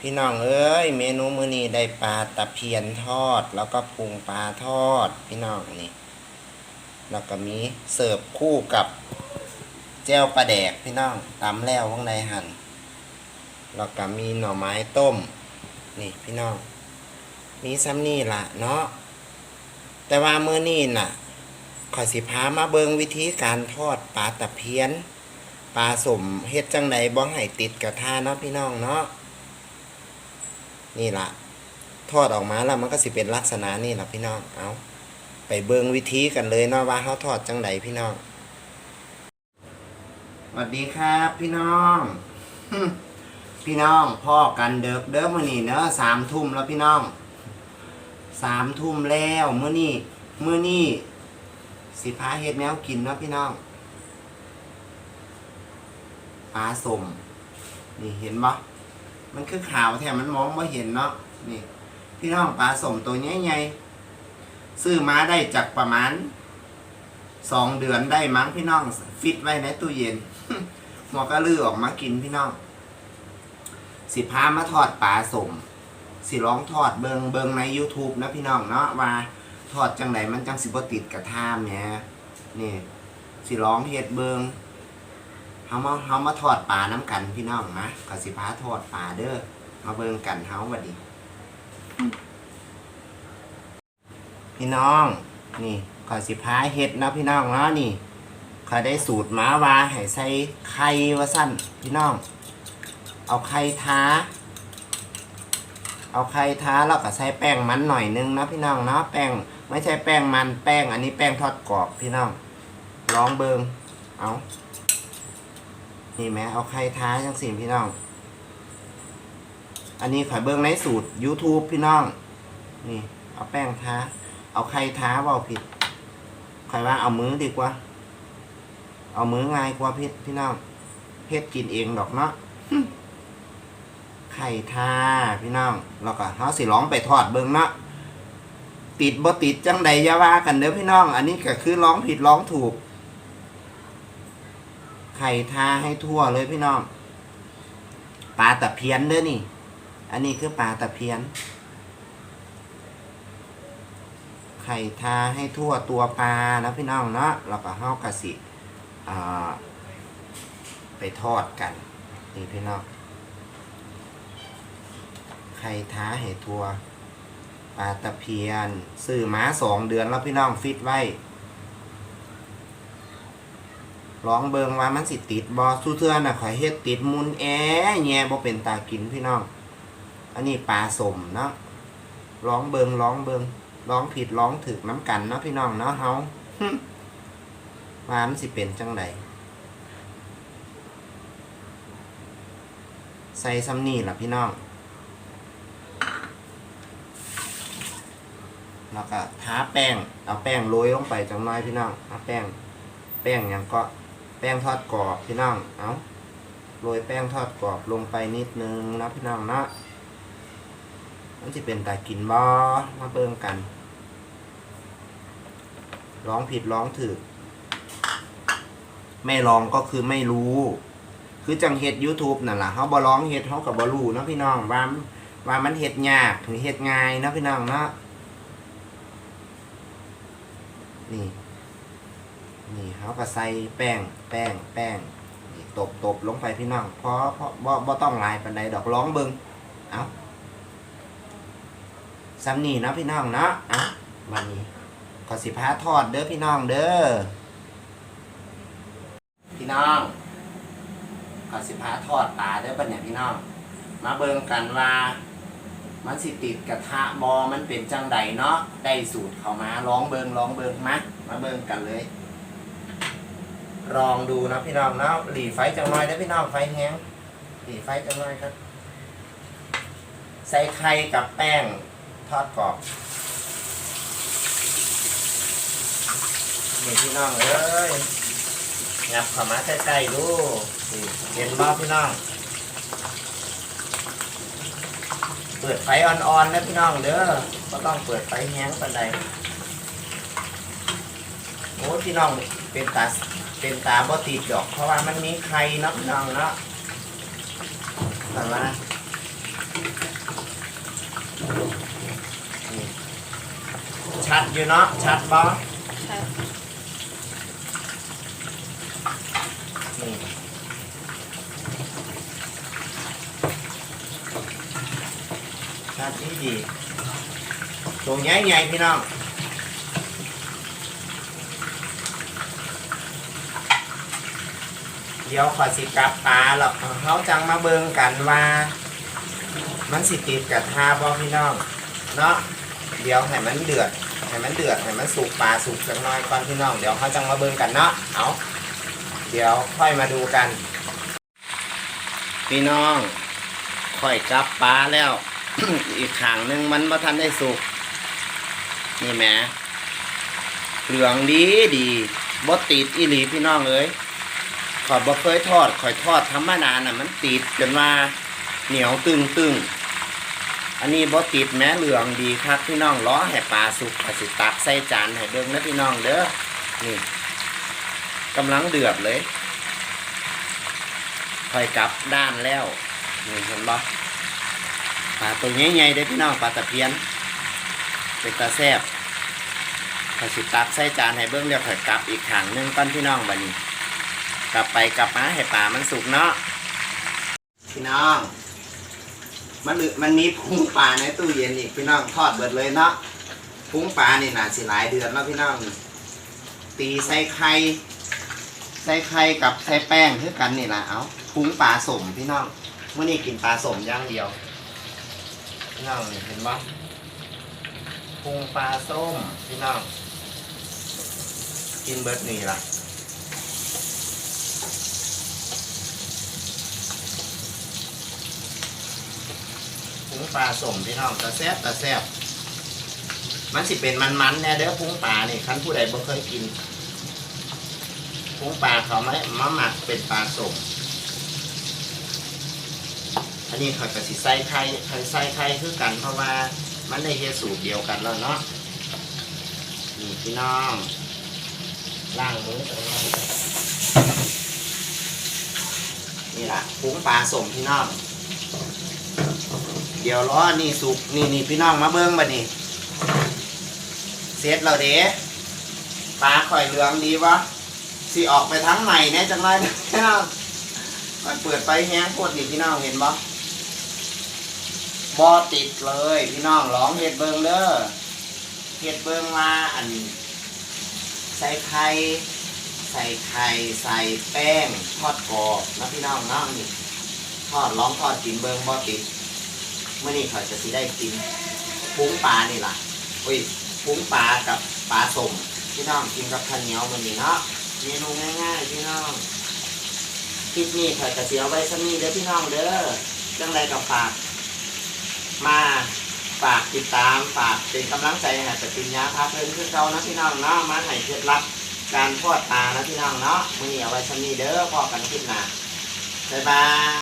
พี่น้องเอ้ยเมนูมื้อนี้ได้ปลาตะเพียนทอด แล้วก็ปรุงปลาทอด พี่น้องนี่แล้วก็มีเสิร์ฟคู่กับแจ่วปลาแดกพี่น้องตำแล้วข้างในหั่นแล้วก็มีหน่อไม้ต้ม นี่พี่น้อง มีซ้ำนี่ละเนาะแต่ว่ามื้อนี้น่ะขอสิพามาเบิงวิธีการทอดปลาตะเพียนปลาสมเฮ็ดจังใดบ่ให้ติดกระทะเนาะพี่น้องเนาะ นี่ละทอดออกมาแล้วมันก็สิเป็นลักษณะนี่แหละพี่น้อง เอาไปเบิงวิธีกันเลยเนาะว่าเขาทอดจังใดพี่น้องสวัสดีครับพี่น้อง พี่น้องพ่อกันเดิกเด้อมื้อนี้เนาะสามทุ่มแล้วพี่น้องสามทุ่มแล้วมื้อนี้มื้อนี้สิพาเฮ็ดแนวกินเนาะพี่น้องปลาสมนี่เห็นบ่ มันคือขาวแถมมันมองไม่เห็นเนาะนี่ พี่น้องปลาสมตัวใหญ่ๆซื้อมาได้จากประมาณสองเดือนได้มั้งพี่น้อง ฟิตไว้ในตู้เย็นหมอก็ลือออกมากินพี่น้อง สิพามาทอดปลาสมสิร้องทอดเบิงเบิงใน YouTube นะพี่น้องเนาะว่าทอดจังไดมันจังสิบติดกระทามเนี่ยนี่สิร้องเฮ็ดเบิง เฮามาเฮามาทอดปลาน้ำกันพี่น้องนะก็สิพาทอดปลาเด้อมาเบิ่งกันเฮาบัดนี้พี่น้องนี่ก็สิพาเฮ็ดนะพี่น้องเนาะนี่ข้อได้สูตรมาวาให้ใส่ไข่ว่าสั้นพี่น้อง เอาไข่ท้า เอาไข่ท้าแล้วก็ใส่แป้งมันหน่อยนึงนะพี่น้องเนาะแป้งไม่ใช่แป้งมันแป้งอันนี้แป้งทอดกรอบพี่น้องลองเบิงเอา นี่แม่เอาไข่ท้าจังสิพี่น้อง อันนี้ขอยเบิ้งในสูตร YouTube พี่น้อง นี่ เอาแป้งท้า เอาไข่ท้าเบาผิดใครว่าเอามือดีกว่า เอามือง่ายกว่าพี่พี่น้องเฮ็ดกินเองดอกเนาะไข่ท้าพี่น้องแล้วก็เฮาสิร้องไปทอดเบิ้งเนาะติดบ่ติดจังใดยาว่ากันเด้อพี่น้อง อันนี้ก็คือร้องผิดร้องถูก ไข่ทาให้ทั่วเลยพี่น้องปลาตะเพียนเด้อนี่ อันนี้คือปลาตะเพียน ไข่ทาให้ทั่วตัวปลานะพี่น้องเนาะแล้วก็เฮากระสิอ่าไปทอดกันนี่พี่น้องไข่ท้าให้ทั่วปลาตะเพียนซื้อมาสองเดือนแล้วพี่น้องฟิตไว้ ลองเบิงว่ามันสิติดบอสู้เทือน่ะข่อยเฮ็ดติดมุนแอแง่บ่เป็นตากินพี่น้อง อันนี้ปลาสมเนาะลองเบิงลองเบิงลองผิดลองถึกน้ำกันเนาะพี่น้องเนาะเฮาว่ามันสิเป็นจังไดใส่ซ้ำนี่ล่ะพี่น้องแล้วก็ทาแป้ง เอาแป้งโรยลงไปจังน้อยพี่น้องเอาแป้ง แป้งยังก็ แป้งทอดกรอบพี่น้อง เอาโรยแป้งทอดกรอบลงไปนิดนึงนะพี่น้องนะมันจะเป็นตากินบอมาเบิ่งกันร้องผิดร้องถูกไม่ลองก็คือไม่รู้ คือจังเฮ็ด YouTube นั่นล่ะเฮาบ่ร้องเฮ็ดเฮาก็บ่รู้นะพี่น้องว่าว่ามันเฮ็ดยากถึงเฮ็ดง่ายนะพี่น้องเนาะนี่ นี่เขาก็ใส่แป้ง แป้ง แป้งนี่ตบตบลงไปพี่น้องเพราะเพราะบ่บ่ต้องหลายปันใดดอกร้องเบิงเอาซ้ำนี่เนาะพี่น้องเนาะเอาวันนี้ก็สิพาทอดเด้อพี่น้องเด้อพี่น้องก็สิพาทอดปลาเด้อปัญญาพี่น้อง มาเบิงกันว่ามันสิติดกระทะบอมันเป็นจังใดเนาะ ได้สูตรเข้ามาลองเบิงลองเบิงมา มาเบิงกันเลย ลองดูนะพี่น้องนะหลีไฟจังน้อยนะพี่น้องไฟแห้งหลีไฟจังน้อยครับ ใส่ไข่กับแป้งทอดกรอบนี่พี่น้องเอ้ยงับข้ามาใกล้ๆดูเห็นบ่พี่น้องเปิดไฟอ่อนๆนะพี่น้องเด้อก็ต้องเปิดไฟแห้งปานใดโอ้พี่น้องเป็นตา เป็นตาบ่ติดดอก เพราะว่ามันมีไข่นับน้องเนาะแต่ว่ชัดอยู่เนาะชัดปะชัดนี่ชัดดีดีตรงใหญ่ใหญ่พี่น้อง เดี๋ยวขอสิกลับปลาหรอกเขาจังมาเบิ่งกันว่า มันสิติดกับทาบ่พี่น้องเนาะเดี๋ยวให้มันเดือดให้มันเดือดให้มันสุกปลาสุกจังน้อยก่อนพี่น้องเดี๋ยวเขาจังมาเบิ่งกันเนาะเอาเดี๋ยวค่อยมาดูกัน พี่น้องค่อยกลับปลาแล้ว อีกขางหนึงมันบ่ทันได้สุกนี่แหมเหลืองดีดีบ่ติดอีหลีพี่น้องเอ้ย ขอยบ่เคยทอดข่อยทอดธรรมดาน่ะมันติดจนว่าเหนียวตึงตึงอันนี้บ่ติดแม้เหลืองดีครับพี่น้องล้อให้ปลาสุกก็สิตักใส่จานให้เบิ่งนะพี่น้องเด้อนี่กำลังเดือดเลยค่อยกลับด้านแล้วนี่เห็นบ่ปลาตัวใหญ่ๆเด้พี่น้องปลาตะเพียน เป็นตาแซบขสิตักใส่จานให้เบิ้งเดี๋ยวข่อยกลับอีกถังหนึงก้อนพี่น้องบัดนี้ กลับไปกลับมาให้ปลามันสุกเนาะพี่น้อง มันเหลือมันมีพุงปลาในตู้เย็นอีกพี่น้องทอดเบิดเลยเนาะพุงปลานี่น่าสิหลายเดือนแล้วพี่น้อง ตีใส่ไข่ใส่ไข่กับใส่แป้งคือกันนี่ล่ะเอาพุงปลาสมพี่น้องเมื่อนี้กินปลาสมอย่างเดียวพี่น้องนี่เห็นปะพุงปลาส้มพี่น้องกินเบิร์ดนี่ล่ะ พุงปลาสมพี่น้องตะแซบตะแซบมันสิเป็นมันๆแน่เด้อพุงปลานี่คันผู้ใดบ่เคยกินพุงปลาเขาไม่มาหมักเป็นปลาสมอันนี้เขาก็สิใส่ไข่ไข่ใส่ไข่คือกัน เพราะว่ามันได้เฮสูตรเดียวกันแล้วเนาะนี่พี่น้องล่างมือตรงนี้นี่ล่ะพุงปลาส่งพี่น้อง เดี๋ยวล้อนี่สุกนี่นี่พี่น้องมาเบิ้งบัดนี้เสร็จแล้วเด้ปลาข่อยเหลืองดีวะสิออกไปทั้งใหม่แน่จังเลยนะพี่น้องมันเปิดไฟแห้งโคตรนี่พี่น้องเห็นบ่บอติดเลยพี่น้องร้องเห็ดเบิงเด้อเห็ดเบิงมาอัน ใส่ไข่ใส่ไข่ใส่แป้งทอดกรอบนะพี่น้องเนาะนี่ทอดร้องทอดกินเบิงบอติด เมื่อนี้เขาจะสิได้กินพุ้งปลานี่ล่ะอุ้ยพุ้งปลากับปลาสมพี่น้องกินกับข้าวเหนียวมันนี่เนาะเมนูง่ายๆพี่น้องคลิปนี้เขาจะเสียไว้สักนี้เด้อพี่น้องเด้อเรื่องอะไรกับฝากมาฝากติดตามฝากเป็นกำลังใจให้กับปิญญาพาเพลินคือเก่านะพี่น้องเนาะมาให้เคล็ดลับการทอดปลานะพี่น้องเนาะมือนี้เอาไว้ชำนี้เด้อพอกันคลิปหน้าบ๊ายบาย